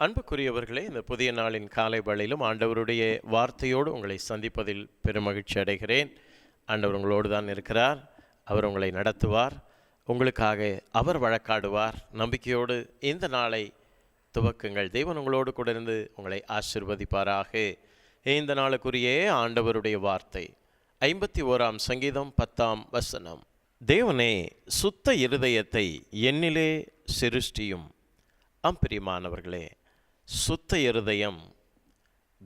அன்புக்குரியவர்களே இந்த புதிய நாளின் காலை வேளையிலும் ஆண்டவருடைய வார்த்தையோடு உங்களை சந்திப்பதில் பெருமகிழ்ச்சி அடைகிறேன். ஆண்டவர் உங்களோடு தான் இருக்கிறார். அவர் உங்களை நடத்துவார். உங்களுக்காக அவர் வழக்காடுவார். நம்பிக்கையோடு இந்த நாளை துவக்குங்கள். தெய்வன் உங்களோடு கூட இருந்து உங்களை ஆசிர்வதிப்பாராக. இந்த நாளுக்குரிய ஆண்டவருடைய வார்த்தை. ஐம்பத்தி ஓராம் சங்கீதம் பத்தாம் வசனம். தேவனே சுத்த இருதயத்தை என்னிலே சிருஷ்டியும். அம்பிரியமானவர்களே சுத்த இருதயம்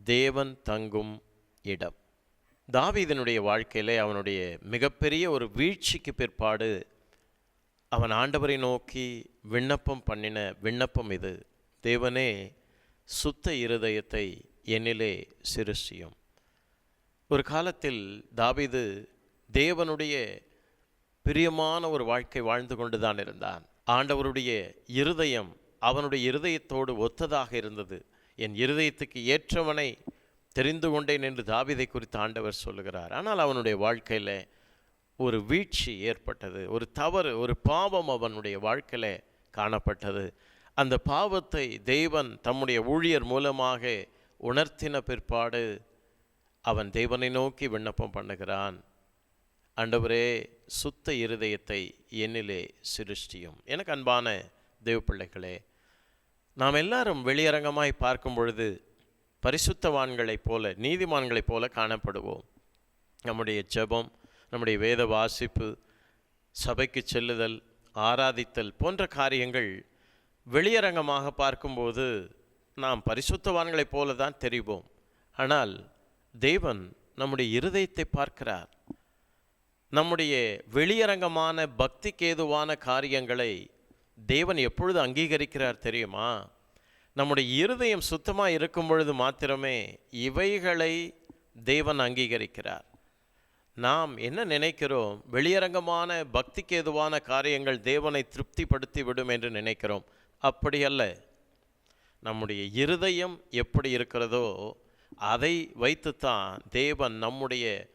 தேவன் தங்கும் இடம். தாவீதனுடைய வாழ்க்கையிலே அவனுடைய மிகப்பெரிய ஒரு வீழ்ச்சிக்கு பிற்பாடு அவன் ஆண்டவரை நோக்கி விண்ணப்பம் பண்ணின விண்ணப்பம் இது. தேவனே சுத்த இருதயத்தை என்னிலே சிருஷ்டியும். ஒரு காலத்தில் தாவீது தேவனுடைய பிரியமான ஒரு வாழ்க்கை வாழ்ந்து கொண்டு தான் இருந்தான். ஆண்டவருடைய இருதயம் அவனுடைய இருதயத்தோடு ஒத்ததாக இருந்தது. என் இருதயத்துக்கு ஏற்றவனை தெரிந்து கொண்டேன் என்று தாவிதை குறித்து ஆண்டவர் சொல்லுகிறார். ஆனால் அவனுடைய வாழ்க்கையில் ஒரு வீழ்ச்சி ஏற்பட்டது. ஒரு தவறு ஒரு பாவம் அவனுடைய வாழ்க்கையில் காணப்பட்டது. அந்த பாவத்தை தெய்வன் தம்முடைய ஊழியர் மூலமாக உணர்த்தின பிற்பாடு அவன் தெய்வனை நோக்கி விண்ணப்பம் பண்ணுகிறான். ஆண்டவரே சுத்த இருதயத்தை என்னிலே சிருஷ்டியும். எனக்கு அன்பான தேவ பிள்ளைகளே நாம் எல்லாரும் வெளியரங்கமாய் பார்க்கும் பொழுது பரிசுத்தவான்களைப் போல நீதிமான்களைப் போல காணப்படுவோம். நம்முடைய ஜெபம் நம்முடைய வேத வாசிப்பு சபைக்கு செல்லுதல் ஆராதித்தல் போன்ற காரியங்கள் வெளியரங்கமாக பார்க்கும்போது நாம் பரிசுத்தவான்களைப் போல தான் தெரிவோம். ஆனால் தேவன் நம்முடைய இருதயத்தை பார்க்கிறார். நம்முடைய வெளியரங்கமான பக்திக்கு ஏதுவான காரியங்களை தேவன் எப்பொழுது அங்கீகரிக்கிறார் தெரியுமா? நம்முடைய இருதயம் சுத்தமாக இருக்கும் பொழுது மாத்திரமே இவைகளை தேவன் அங்கீகரிக்கிறார். நாம் என்ன நினைக்கிறோம்? வெளியரங்கமான பக்திக்கு எதுவான காரியங்கள் தேவனை திருப்திப்படுத்தி விடும் என்று நினைக்கிறோம். அப்படி அல்ல. நம்முடைய இருதயம் எப்படி இருக்கிறதோ அதை வைத்துத்தான் தேவன் நம்முடைய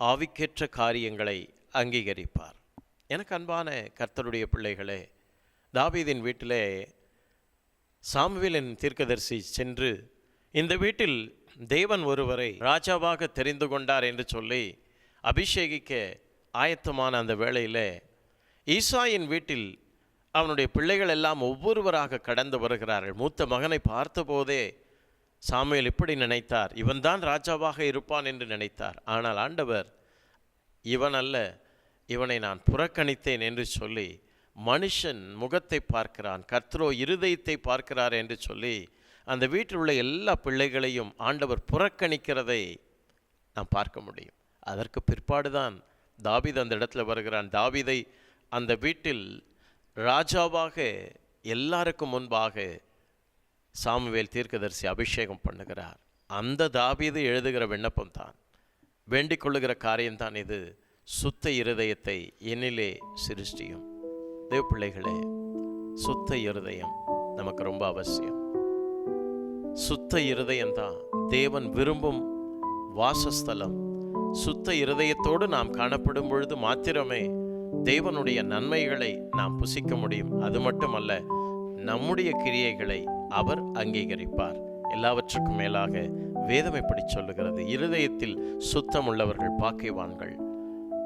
ஆவிக்கேற்ற காரியங்களை அங்கீகரிப்பார். எனக்கு அன்பான கர்த்தருடைய பிள்ளைகளே தாவீதின் வீட்டிலே சாமுவேலின் தீர்க்கதரிசி சென்று இந்த வீட்டில் தேவன் ஒருவரை ராஜாவாக தெரிந்து கொண்டார் என்று சொல்லி அபிஷேகிக்க ஆயத்தமான அந்த வேளையில் ஈசாயின் வீட்டில் அவனுடைய பிள்ளைகள் எல்லாம் ஒவ்வொருவராக கடந்து வருகிறார்கள். மூத்த மகனை பார்த்தபோதே சாமுவேல் இப்படி நினைத்தார் இவன்தான் ராஜாவாக இருப்பான் என்று நினைத்தார். ஆனால் ஆண்டவர் இவன் அல்ல இவனை நான் புறக்கணித்தேன் என்று சொல்லி மனுஷன் முகத்தை பார்க்கிறான் கர்த்தரோ இருதயத்தை பார்க்கிறார் என்று சொல்லி அந்த வீட்டில் உள்ள எல்லா பிள்ளைகளையும் ஆண்டவர் புறக்கணிக்கிறதை நாம் பார்க்க முடியும். அதற்கு பிற்பாடுதான் தாவீது அந்த இடத்துல வருகிறான். தாவிதை அந்த வீட்டில் ராஜாவாக எல்லாருக்கும் முன்பாக சாமுவேல் தீர்க்கதரிசி அபிஷேகம் பண்ணுகிறார். அந்த தாவீது எழுதுகிற விண்ணப்பம் தான் வேண்டிக் கொள்ளுகிற காரியம்தான் இது. சுத்த இருதயத்தை என்னிலே சிருஷ்டியும். தேவ பிள்ளைகளே சுத்த இருதயம் நமக்கு ரொம்ப அவசியம். சுத்த இருதயம்தான் தேவன் விரும்பும் வாசஸ்தலம். சுத்த இருதயத்தோடு நாம் காணப்படும் பொழுது மாத்திரமே தேவனுடைய நன்மைகளை நாம் புசிக்க முடியும். அது மட்டுமல்ல நம்முடைய கிரியைகளை அவர் அங்கீகரிப்பார். எல்லாவற்றுக்கும் மேலாக வேதம் இப்படி சொல்லுகிறது. இருதயத்தில் சுத்தம் உள்ளவர்கள் பாக்கியவான்கள்.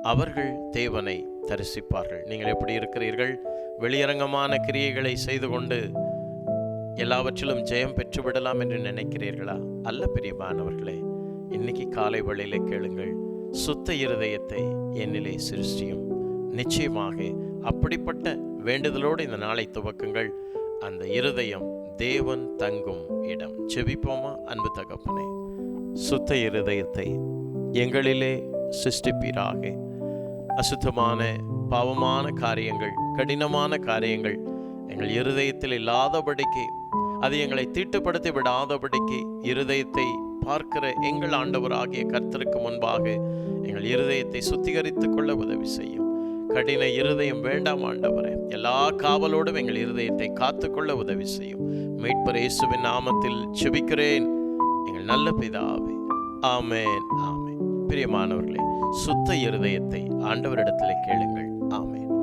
அவர்கள் தேவனை தரிசிப்பார்கள். நீங்கள் எப்படி இருக்கிறீர்கள்? வெளியரங்கமான கிரியைகளை செய்து கொண்டு எல்லாவற்றிலும் ஜெயம் பெற்று விடலாம் என்று நினைக்கிறீர்களா? அல்ல பிரியமானவர்களே இன்னைக்கு காலை வேளையிலே கேளுங்கள். சுத்த இருதயத்தை என்னிலே சிருஷ்டியும். நிச்சயமாக அப்படிப்பட்ட வேண்டுதலோடு இந்த நாளை துவக்குங்கள். அந்த இருதயம் தேவன் தங்கும் இடம். செபிப்போமா அன்பு தகப்பனே? சுத்த இருதயத்தை எங்களிலே சிருஷ்டிப்பீராக. அசுத்தமான பாவமான காரியங்கள் கடினமான காரியங்கள் எங்கள் இருதயத்தில் இல்லாதபடிக்கு அது எங்களை தீட்டுப்படுத்தி விடாதபடிக்கு இருதயத்தை பார்க்கிற எங்கள் ஆண்டவராகிய கர்த்தருக்கு முன்பாக எங்கள் இருதயத்தை சுத்திகரித்துக் கொள்ள உதவி செய்யும். கடின இருதயம் வேண்டாம் ஆண்டவரே. எல்லா காவலோடும் எங்கள் இருதயத்தை காத்துக்கொள்ள உதவி செய்யும். மீட்பர் இயேசுவின் நாமத்தில் செபிக்கிறேன். எங்கள் நல்ல பிதாவே. ஆமேன். ஆமேன் பிரியமானவர்களே சுத்த இருதயத்தை ஆண்டவரிடத்தில் கேளுங்கள். ஆமேன்.